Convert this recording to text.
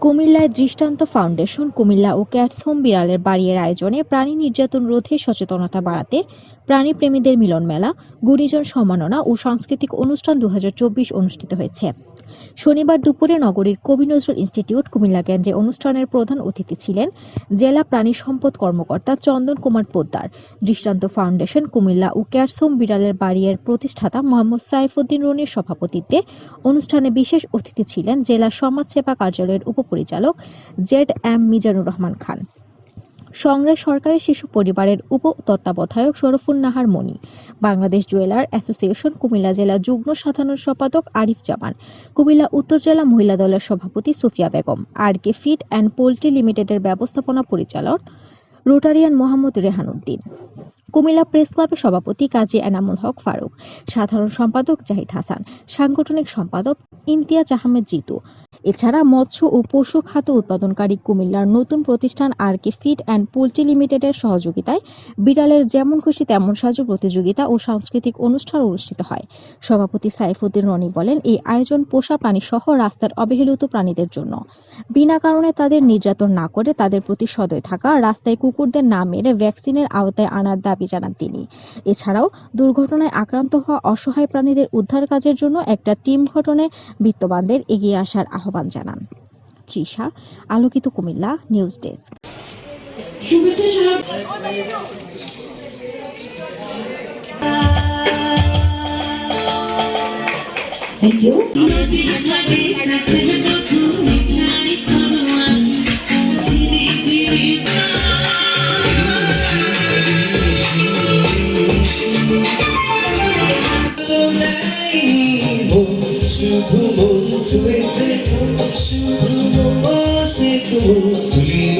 কুমিল্লায় দৃষ্টান্ত ফাউন্ডেশন, কুমিল্লা ও ক্যাটস হোম বিড়ালের বাড়ির আয়োজনে প্রাণী নির্যাতন রোধে সচেতনতা বাড়াতে প্রাণীপ্রেমীদের মিলন মেলা গুণীজন সম্মাননা ও সাংস্কৃতিক অনুষ্ঠান দু হাজার চব্বিশ অনুষ্ঠিত হয়েছে। শনিবার দুপুরে নগরীর কবি নজরুল ইনস্টিটিউট কুমিল্লা কেন্দ্রে অনুষ্ঠানের প্রধান অতিথি ছিলেন জেলা প্রাণী সম্পদ কর্মকর্তা চন্দন কুমার পোদ্দার, দৃষ্টান্ত ফাউন্ডেশন কুমিল্লা ও ক্যারসোম বিড়ালের বাড়ির প্রতিষ্ঠাতা মোহাম্মদ সাইফুদ্দিন রনির সভাপতিত্বে অনুষ্ঠানে বিশেষ অতিথি ছিলেন জেলা সমাজসেবা কার্যালয়ের উপপরিচালক জেড এম মিজানুর রহমান খান। সংগ্রাম সরকারের শিশু পরিবারের উপ তত্ত্বাবধায়ক শরফুন নাহার মনি বাংলাদেশ জুয়েলার অ্যাসোসিয়েশন কুমিল্লা জেলা যুগ্ম সাধারণ সম্পাদক আরিফ জামান, কুমিল্লা উত্তর জেলা মহিলা দলের সভাপতি Sufia Begum R K feed and poultry লিমিটেডের ব্যবস্থাপনা পরিচালক রোটারিয়ান মোহাম্মদ রেহান উদ্দিন কুমিল্লা প্রেস ক্লাবের সভাপতি কাজী এনামুল হক ফারুক, সাধারণ সম্পাদক জাহিদ হাসান, সাংগঠনিক সম্পাদক ইমতিয়াজ আহমেদ জিতু এছাড়া মৎস্য ও পশু খাদ্য উৎপাদনকারী কুমিল্লার নতুন প্রতিষ্ঠান R K feed and poultry লিমিটেডের সহযোগিতায় বিড়ালের যেমন খুশি তেমন সাজু প্রতিযোগিতা ও সাংস্কৃতিক অনুষ্ঠান অনুষ্ঠিত হয়। সভাপতি সাইফুদ্দিন রনি বলেন, এই আয়োজন পোষা প্রাণী সহ রাস্তার অবহেলিত প্রাণীদের জন্য। বিনা কারণে তাদের নির্যাতন না করে তাদের প্রতি সদয় থাকা, রাস্তায় কুকুরদের না মেরে ভ্যাকসিনের আওতায় আনার দাবি জানান তিনি। এছাড়াও দুর্ঘটনায় আক্রান্ত হওয়া অসহায় প্রাণীদের উদ্ধার কাজের জন্য একটা টিম গঠনে বিত্তবানদের এগিয়ে আসার আহ্বান জানান। Trisha Alokito Comilla news desk. শুভেচ্ছা জানাই Thank you. শুধু মন ছুঁয়েছে শুধু মন সে তো